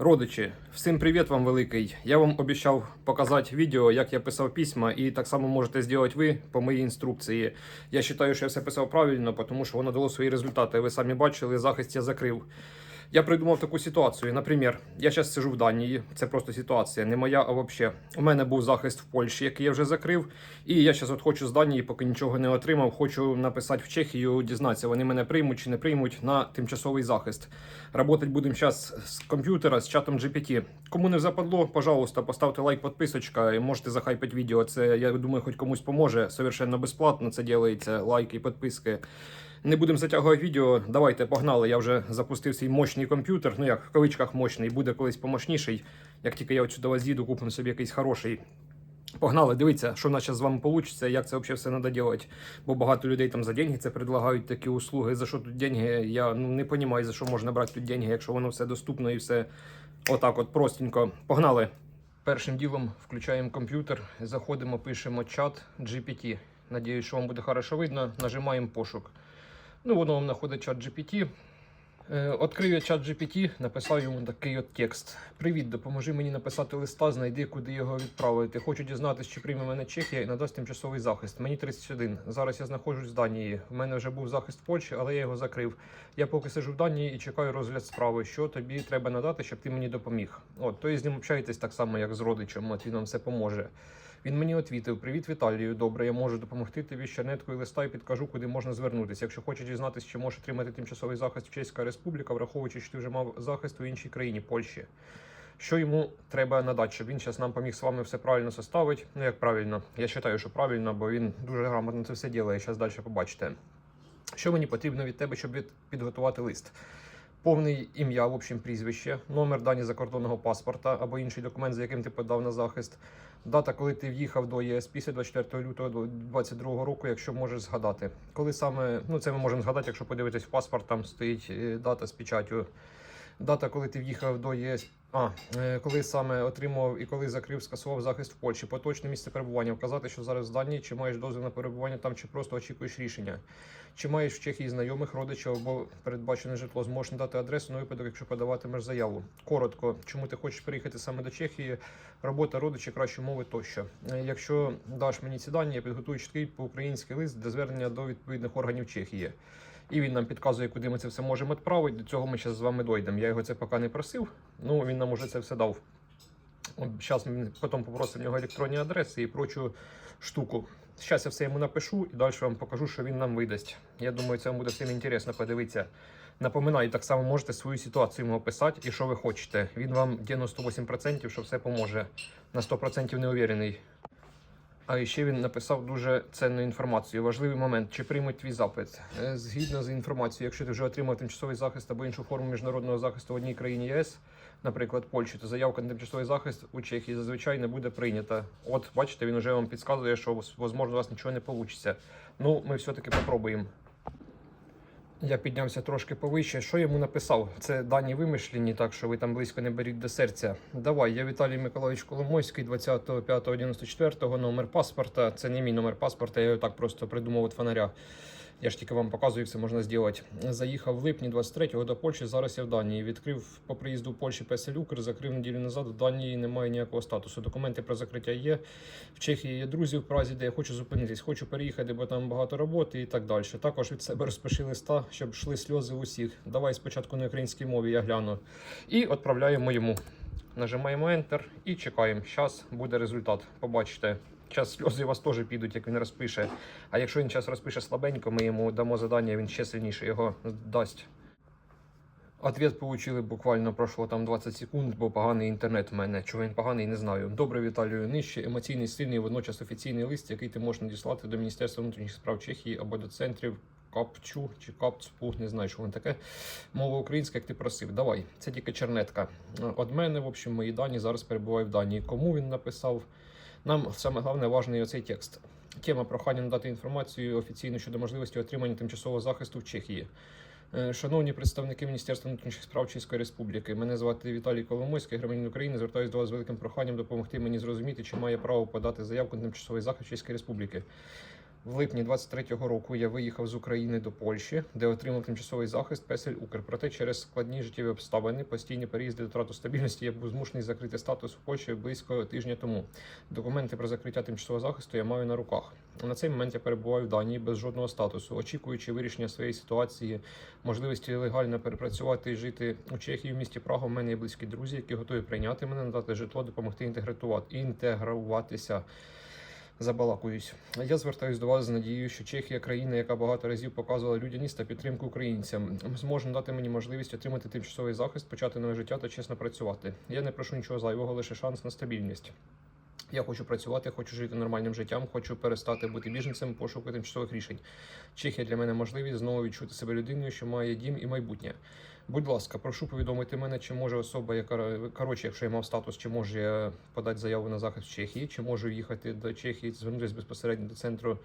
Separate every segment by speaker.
Speaker 1: Родичі, всім привіт вам великий. Я вам обіцяв показати відео, як я писав письма, і так само можете зробити ви по моїй інструкції. Я вважаю, що я все писав правильно, тому що воно дало свої результати. Ви самі бачили, захист я закрив. Я придумав таку ситуацію. Наприклад, я зараз сижу в Данії, це просто ситуація, не моя, а взагалі. У мене був захист в Польщі, який я вже закрив. І я зараз от хочу з Данії, поки нічого не отримав. Хочу написати в Чехію, дізнатися, вони мене приймуть чи не приймуть на тимчасовий захист. Работать будемо зараз з комп'ютера, з чатом GPT. Кому не западло, пожалуйста, поставте лайк, підписочка і можете захайпити відео. Це я думаю, хоч комусь поможе. Совершенно безплатно це ділається. Лайки підписки. Не будемо затягувати відео. Давайте погнали. Я вже запустив свій мощний комп'ютер. Ну як в кавичках мощний, буде колись помощніший. Як тільки я отсюди з'їду, купимо собі якийсь хороший. Погнали, дивіться, що наче з вами вийде, як це взагалі все треба робити. Бо багато людей там за деньги це предлагають такі услуги. За що тут деньги? Я ну, не розумію, за що можна брати тут деньги, якщо воно все доступно і все отак от простенько. Погнали. Першим ділом включаємо комп'ютер, заходимо, пишемо чат GPT. Надіюсь, що вам буде хорошо видно. Нажимаємо пошук. Ну, воно вам знаходить чат GPT. Е, Відкрив я чат GPT, написав йому такий от текст. Привіт, допоможи мені написати листа, знайди, куди його відправити. Хочу дізнатися, чи прийме мене Чехія і надасть тимчасовий захист. Мені 31. Зараз я знаходжусь в Данії. У мене вже був захист в Польщі, але я його закрив. Я поки сиджу в Данії і чекаю розгляд справи. Що тобі треба надати, щоб ти мені допоміг? От, то з ним общаєтесь так само, як з родичем. От він вам все поможе. Він мені відповів: Привіт, Віталію. Добре, я можу допомогти тобі з чернеткою листа і підкажу, куди можна звернутися. Якщо хочеш дізнатися, чи можеш отримати тимчасовий захист в Чеська Республіка, враховуючи, що ти вже мав захист у іншій країні, Польщі. Що йому треба надати, щоб він зараз нам поміг з вами все правильно составити? Ну як правильно? Я вважаю, що правильно, бо він дуже грамотно це все ділає. Зараз далі побачите. Що мені потрібно від тебе, щоб від- підготувати лист? Повний ім'я, в общем, прізвище, номер дані закордонного паспорта або інший документ, за яким ти подав на захист, дата, коли ти в'їхав до ЄС після 24 лютого 2022 року, якщо можеш згадати. Коли саме, ну це ми можемо згадати, якщо подивитись в паспорт, там стоїть е, дата з печаттю. Дата, коли ти в'їхав до ЄС. А, е, коли саме отримав і коли закрив, скасував захист в Польщі, поточне місце перебування, вказати, що зараз в Данії, чи маєш дозвіл на перебування там, чи просто очікуєш рішення. Чи маєш в Чехії знайомих родичів або передбачене житло, зможеш надати адресу на випадок, якщо подаватимеш заяву. Коротко, чому ти хочеш переїхати саме до Чехії, робота родичі, кращі мови тощо. Е, Якщо даш мені ці дані, я підготую чіткий по-український лист для звернення до відповідних органів Чехії. І він нам підказує, куди ми це все можемо відправити. До цього ми зараз з вами дойдемо. Я його це поки не просив. Ну він нам уже це все дав. Зараз ми потім попросимо в нього електронні адреси і прочу штуку. Зараз я все йому напишу і далі вам покажу, що він нам видасть. Я думаю, це вам буде всім інтересно подивитися. Напоминаю, так само можете свою ситуацію йому описати і що ви хочете. Він вам 98%, що все поможе. На 100% не уверений. А ще він написав дуже ценну інформацію. Важливий момент, чи приймуть твій запит. Е, Згідно з інформацією, якщо ти вже отримав тимчасовий захист або іншу форму міжнародного захисту в одній країні ЄС, наприклад, Польщі, то заявка на тимчасовий захист у Чехії зазвичай не буде прийнята. От, бачите, він вже вам підказує, що можливо у вас нічого не вийде. Ну, ми все-таки попробуємо. Я піднявся трошки повище. Що йому написав? Це дані вимишлені, так що ви там близько не беріть до серця. Давай, я Віталій Миколаївич Коломойський, 25.94, номер паспорта. Це не мій номер паспорта, я його так просто придумав від фонаря. Я ж тільки вам показую, як це можна зробити. Заїхав в липні 23-го до Польщі. Зараз я в Данії. Відкрив по приїзду в Польщі Укр, закрив неділю назад. В Данії немає ніякого статусу. Документи про закриття є. В Чехії є друзі в Празі, де я хочу зупинитись, хочу переїхати, бо там багато роботи і так далі. Також від себе розпиши листа, щоб йшли сльози усіх. Давай спочатку на українській мові я гляну. І відправляємо йому. Нажимаємо Enter і чекаємо. Зараз буде результат. Побачите. Зараз сльози у вас теж підуть, як він розпише. А якщо він зараз розпише слабенько, ми йому дамо задання, він ще сильніше його дасть. Ответ получили буквально пройшло там 20 секунд, бо поганий інтернет у мене. Чого він поганий, не знаю. Добре, Віталію. Нижче емоційний сильний, водночас офіційний лист, який ти можеш надіслати до Міністерства внутрішніх справ Чехії або до центрів Капчу чи Капцпу, не знаю, що воно таке. Мова українська, як ти просив. Давай, це тільки чернетка. От мене, в общем, мої дані зараз перебувають в Данії. Кому він написав? Нам саме головне важний оцей текст. Тема прохання надати інформацію офіційно щодо можливості отримання тимчасового захисту в Чехії. Е, Шановні представники Міністерства внутрішніх справ Чеської Республіки, мене звати Віталій Коломойський, громадянин України. Звертаюся до вас з великим проханням допомогти мені зрозуміти, чи має право подати заявку на тимчасовий захист Чеської Республіки. В липні 23-го року я виїхав з України до Польщі, де отримав тимчасовий захист Песель Укр. Проте через складні життєві обставини, постійні переїзди до втрату стабільності, я був змушений закрити статус в Польщі близько тижня тому. Документи про закриття тимчасового захисту я маю на руках. На цей момент я перебуваю в Данії без жодного статусу, очікуючи вирішення своєї ситуації, можливості легально перепрацювати і жити у Чехії в місті Прага. У мене є близькі друзі, які готові прийняти мене, надати житло, допомогти інтегрувати інтегруватися. Забалакуюсь. Я звертаюсь до вас з надією, що Чехія, країна, яка багато разів показувала людяність та підтримку українцям, зможе дати мені можливість отримати тимчасовий захист, почати нове життя та чесно працювати. Я не прошу нічого зайвого, лише шанс на стабільність. Я хочу працювати, хочу жити нормальним життям, хочу перестати бути біженцем, пошуку тимчасових рішень. Чехія для мене можливість знову відчути себе людиною, що має дім і майбутнє. Будь ласка, прошу повідомити мене, чи може особа, яка коротше, якщо я мав статус, чи може я подати заяву на захист в Чехії, чи можу їхати до Чехії, звернутися безпосередньо до центру.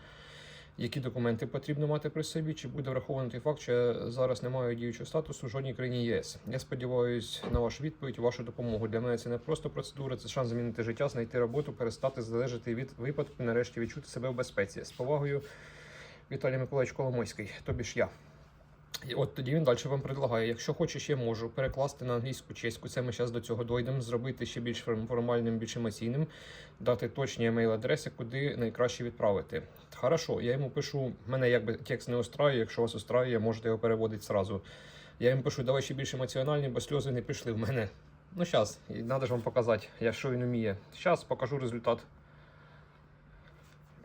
Speaker 1: Які документи потрібно мати при собі? Чи буде врахований факт, що я зараз не маю діючого статусу в жодній країні ЄС? Я сподіваюся на вашу відповідь, вашу допомогу. Для мене це не просто процедура, це шанс змінити життя, знайти роботу, перестати залежати від випадку, нарешті відчути себе в безпеці. З повагою, Віталій Миколаївич Коломойський, тобі ж я. І от тоді він далі вам предлагає, якщо хочеш, я можу перекласти на англійську чеську. Це ми зараз до цього дойдемо, зробити ще більш форм- формальним, більш емоційним, дати точні емейл-адреси, куди найкраще відправити. Хорошо, я йому пишу, мене якби текст не устраює, якщо вас устраює, можете його переводити зразу. Я йому пишу, давай ще більш емоціональні, бо сльози не пішли в мене. Ну, зараз, треба ж вам показати, я що він вміє. Зараз покажу результат.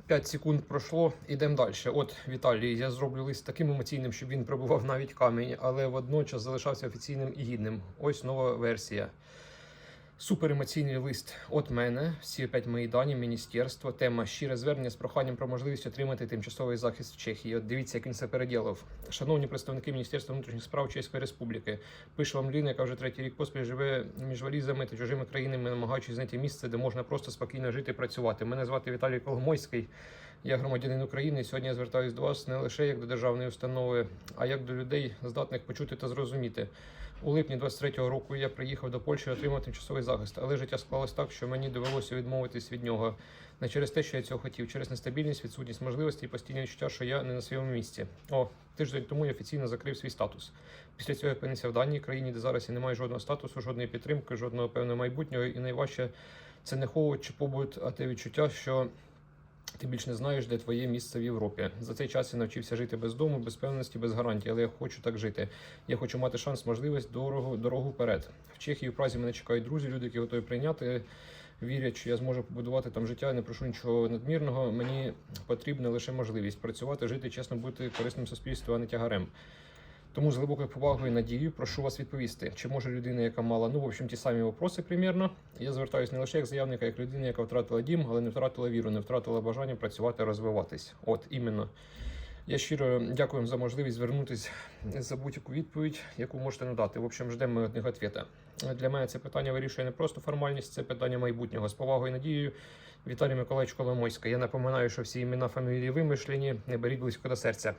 Speaker 1: 5 секунд пройшло, ідемо далі. От Віталій, я зроблю лист таким емоційним, щоб він пробував навіть камінь, але водночас залишався офіційним і гідним. Ось нова версія. Супер емоційний лист від мене. Всі опять мої дані, міністерство. Тема щире звернення з проханням про можливість отримати тимчасовий захист в Чехії. От дивіться, як він це переділив. Шановні представники Міністерства внутрішніх справ Чеської Республіки. Пише вам Ліна, яка вже третій рік поспіль живе між валізами та чужими країнами, намагаючись знайти місце, де можна просто спокійно жити і працювати. Мене звати Віталій Коломойський. Я громадянин України. і Сьогодні я звертаюся до вас не лише як до державної установи, а як до людей, здатних почути та зрозуміти. У липні 23-го року я приїхав до Польщі і отримав тимчасовий захист, але життя склалось так, що мені довелося відмовитись від нього. Не через те, що я цього хотів, через нестабільність, відсутність можливостей і постійне відчуття, що я не на своєму місці. О, тиждень тому я офіційно закрив свій статус. Після цього я опинився в даній країні, де зараз я не маю жодного статусу, жодної підтримки, жодного певного майбутнього. І найважче це не холод чи побут, а те відчуття, що ти більш не знаєш, де твоє місце в Європі. За цей час я навчився жити без дому, без певності, без гарантій, але я хочу так жити. Я хочу мати шанс, можливість дорогу, дорогу вперед. В Чехії в Празі мене чекають друзі, люди, які готові прийняти. Вірять, що я зможу побудувати там життя, не прошу нічого надмірного. Мені потрібна лише можливість працювати, жити, чесно бути корисним суспільству, а не тягарем. Тому з глибокою повагою і надією прошу вас відповісти, чи може людина, яка мала, ну, в общем, ті самі вопроси примірно. Я звертаюся не лише як заявника, як людина, яка втратила дім, але не втратила віру, не втратила бажання працювати, розвиватись. От іменно. Я щиро дякую за можливість звернутися за будь-яку відповідь, яку можете надати. В общем, ждемо від них відповіді. Для мене це питання вирішує не просто формальність, це питання майбутнього. З повагою і надією. Віталій Миколаївич Коломойська. Я напоминаю, що всі імена фамілії вимишлені, не беріть близько до серця.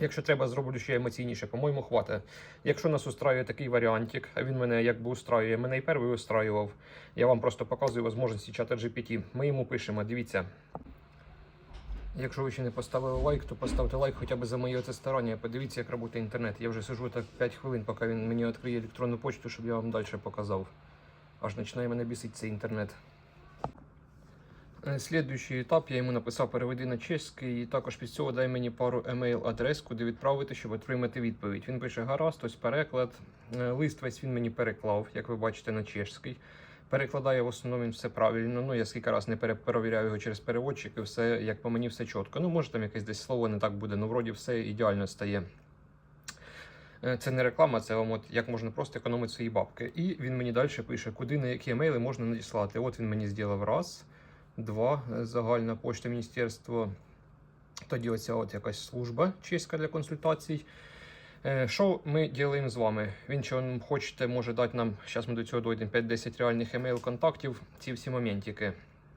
Speaker 1: Якщо треба, зроблю ще емоційніше, по-моєму, хватить. Якщо нас устраює такий варіантик, а він мене якби устраює, мене і перший устраював. Я вам просто показую можливості чата GPT. Ми йому пишемо, дивіться. Якщо ви ще не поставили лайк, то поставте лайк хоча б за моє це старання. Подивіться, як працює інтернет. Я вже сижу так 5 хвилин, поки він мені відкриє електронну почту, щоб я вам далі показав. Аж починає мене бісити цей інтернет. Е, Слідуючий етап я йому написав переведи на чеський, і також після цього дай мені пару емейл адрес, куди відправити, щоб отримати відповідь. Він пише гаразд, ось переклад. Е, Лист весь він мені переклав, як ви бачите, на чешський. Перекладає в основному він все правильно. Ну я скільки раз не пере- перевіряв його через переводчик, і все як по мені все чітко. Ну може там якесь десь слово не так буде, ну вроді все ідеально стає. Е, Це не реклама, це вам от як можна просто економити свої бабки. І він мені далі пише, куди на які емейли можна надіслати. От він мені зробив раз, два, е, загальна пошта міністерства. Тоді оця от якась служба чеська для консультацій. Е, Що ми робимо з вами? Він що хочете, може дати нам, зараз ми до цього дійдемо, 5-10 реальних емейл контактів, ці всі моментики.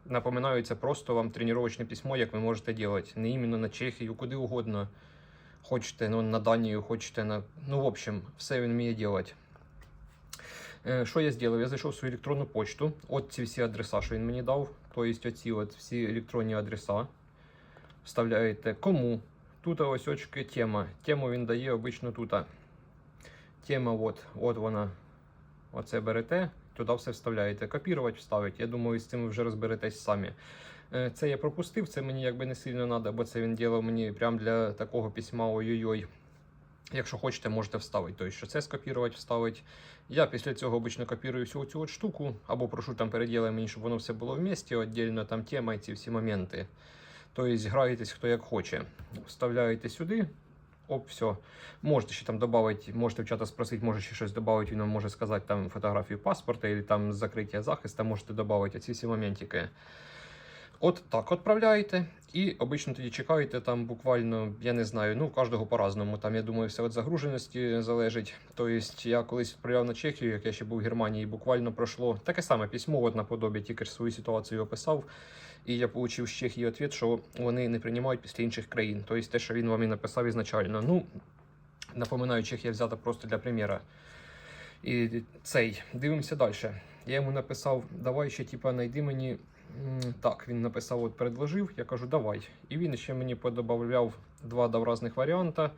Speaker 1: Напоминаю, це просто вам тренувальне письмо, як ви можете робити. Не іменно на Чехію, куди угодно. Хочете ну, на Данію, хочете на. Ну, в общем, все він вміє робити. Е, Що я зробив? Я зайшов в свою електронну почту. От ці всі адреса, що він мені дав. Тобто оці от всі електронні адреса. Вставляєте кому. Тут ось очки тема. Тему він дає обично тут. Тема, от, от вона. Оце берете, туди все вставляєте. Копірувати, вставити. Я думаю, з цим ви вже розберетесь самі. Е, Це я пропустив, це мені якби не сильно треба, бо це він ділав мені прямо для такого письма ой-ой-ой. Якщо хочете, можете вставити. Тобто, що це скопірувати, вставити. Я після цього обично копірую всю цю от штуку, або прошу там переділай мені, щоб воно все було в місті, віддільно там тема і ці всі моменти. Тобто граєтесь хто як хоче. Вставляєте сюди. Оп, все. Можете ще там додати, можете в чата спросити, може ще щось додати, він вам може сказати там фотографію паспорта, або там закриття захисту, можете додати ці всі моментики. От так відправляєте, і обично тоді чекаєте там буквально, я не знаю, ну кожного по-разному. Там я думаю, все від загруженості залежить. Тобто я колись відправляв на Чехію, як я ще був в Германії, буквально пройшло таке саме письмо, от наподобі, тільки ж свою ситуацію описав. І я отримав з Чехії відповідь, що вони не приймають після інших країн. Тобто те, що він вам і написав ізначально. Ну, напоминаю, Чехія взята просто для приміра. І цей, дивимося далі. Я йому написав, давай ще типа знайди мені. Так, він написав, от предложив, я кажу, давай. І він ще мені подобавляв два дав різних варіанти.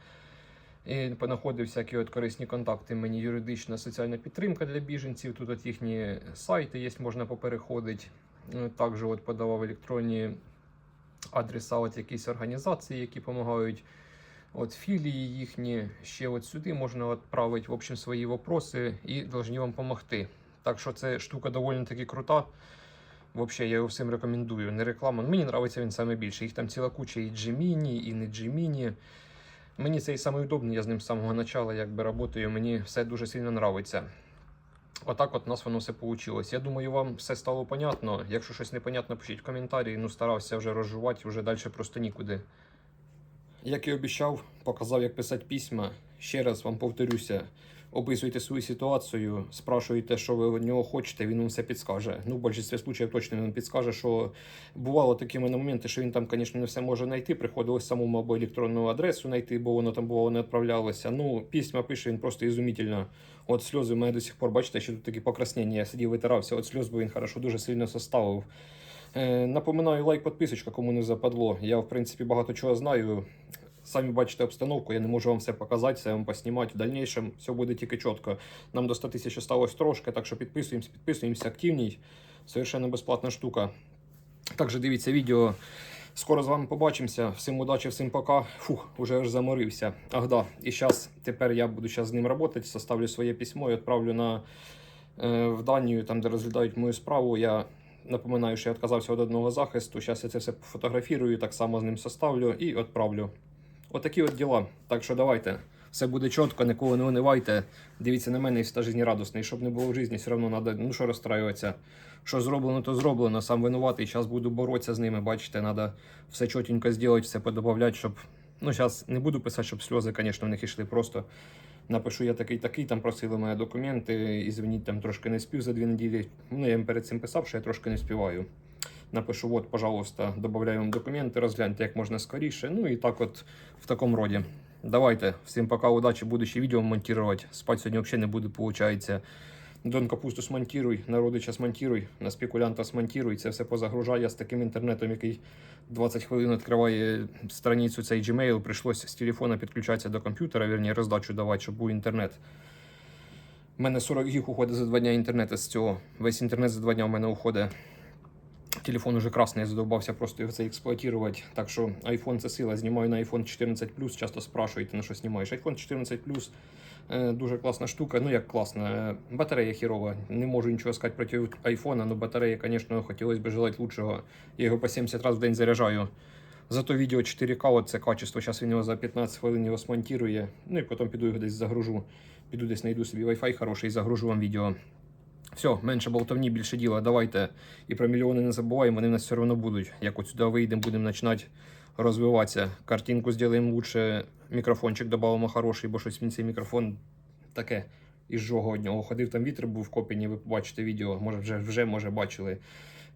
Speaker 1: І понаходив всякі от корисні контакти. Мені юридична соціальна підтримка для біженців. Тут от їхні сайти є, можна попереходити. Е, Також от подавав електронні адреса от якісь організації, які допомагають. От філії їхні ще от сюди можна відправити в общем свої вопроси і повинні вам допомогти. Так що це штука доволі таки крута. Взагалі, я його всім рекомендую. Не реклама. Мені подобається він саме більше. Їх там ціла куча і Gmini, і не Gmini. Мені цей самий удобний, я з ним з самого початку якби працюю. Мені все дуже сильно подобається. Отак от у нас воно все вийшло. Я думаю, вам все стало понятно. Якщо щось непонятно, пишіть в коментарі. Ну, старався вже розжувати, вже далі просто нікуди. Як і обіцяв, показав, як писати письма. Ще раз вам повторюся. Описуйте свою ситуацію, спрашуйте, що ви від нього хочете, він вам все підскаже. Ну, в більшості случаїв точно він підскаже, що бувало такі моменти, що він там, звісно, не все може знайти. Приходилось самому або електронну адресу знайти, бо воно там бувало не відправлялося. Ну, письма пише він просто ізумітельно. От сльози в мене до сих пор, бачите, що тут такі покраснення. Я сидів, витирався. От сльоз, бо він хорошо дуже сильно составив. Е, напоминаю, лайк, підписочка, кому не западло. Я, в принципі, багато чого знаю. Самі бачите обстановку, я не можу вам все показати, все вам поснімати. В дальнейшем все буде тільки чітко. Нам до 100 тисяч осталось трошки, так що підписуємося, підписуємося, активній. Совершенно безплатна штука. Також дивіться відео. Скоро з вами побачимося. Всім удачі, всім пока. Фух, уже аж заморився. Ах да. І зараз тепер я буду з ним працювати, составлю своє письмо і відправлю на е, в Данію, там де розглядають мою справу. Я напоминаю, що я відказався від одного захисту. Зараз я це все фотографірую, так само з ним составлю і відправлю. Отакі от діла. Так що давайте. Все буде чітко, нікого не унивайте. Дивіться на мене і все життєрадісний. Щоб не було в житті, все одно треба, ну що розстраюватися. Що зроблено, то зроблено. Сам винуватий. Зараз буду боротися з ними. Бачите, треба все чотенько зробити, все подобавляти, щоб. Ну, зараз не буду писати, щоб сльози, звісно, в них йшли. Просто напишу я такий такий, там просили мої документи. І звініть, там трошки не спів за дві неділі. Ну, я їм перед цим писав, що я трошки не співаю. Напишу, от, пожалуйста, додаю вам документи, розгляньте як можна скоріше. Ну і так от в такому роді. Давайте, всім пока, удачі, буду ще відео монтувати. Спать сьогодні взагалі не буде, виходить. Дон капусту смонтируй, народича смонтируй, на спекулянта смонтируй. Це все позагружаю Я з таким інтернетом, який 20 хвилин відкриває страницю цей Gmail. Прийшлося з телефона підключатися до комп'ютера, вірні, роздачу давати, щоб був інтернет. У мене 40 гіг уходить за два дня інтернету з цього. Весь інтернет за два дня у мене уходить. Телефон уже красний, я задовбався просто його це експлуатувати. Так що iPhone це сила. Знімаю на iPhone 14 Часто спрашуєте, на що знімаєш. iPhone 14 е, дуже класна штука. Ну як класна. Батарея хірова. Не можу нічого сказати проти iPhone, але батарея, звісно, хотілося б желати лучшого. Я його по 70 разів в день заряджаю. Зато відео 4К, це качество. Зараз він його за 15 хвилин його смонтує. Ну і потім піду його десь загружу. Піду десь знайду собі Wi-Fi хороший і загружу вам відео. Все, менше болтовні, більше діла. Давайте. І про мільйони не забуваємо, вони в нас все одно будуть. Як от сюди вийдемо, будемо починати розвиватися. Картинку зробимо лучше, мікрофончик додамо хороший, бо щось він цей мікрофон таке із жого од нього. Ходив там вітер був в копіні, ви побачите відео, може вже, вже може бачили.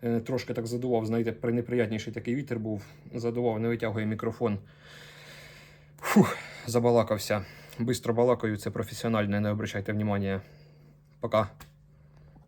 Speaker 1: Е, Трошки так задував, знаєте, пренеприятніший такий вітер був. Задував, не витягує мікрофон. Фух, забалакався. Бистро балакаю, це професіонально, не обращайте внимання. Пока.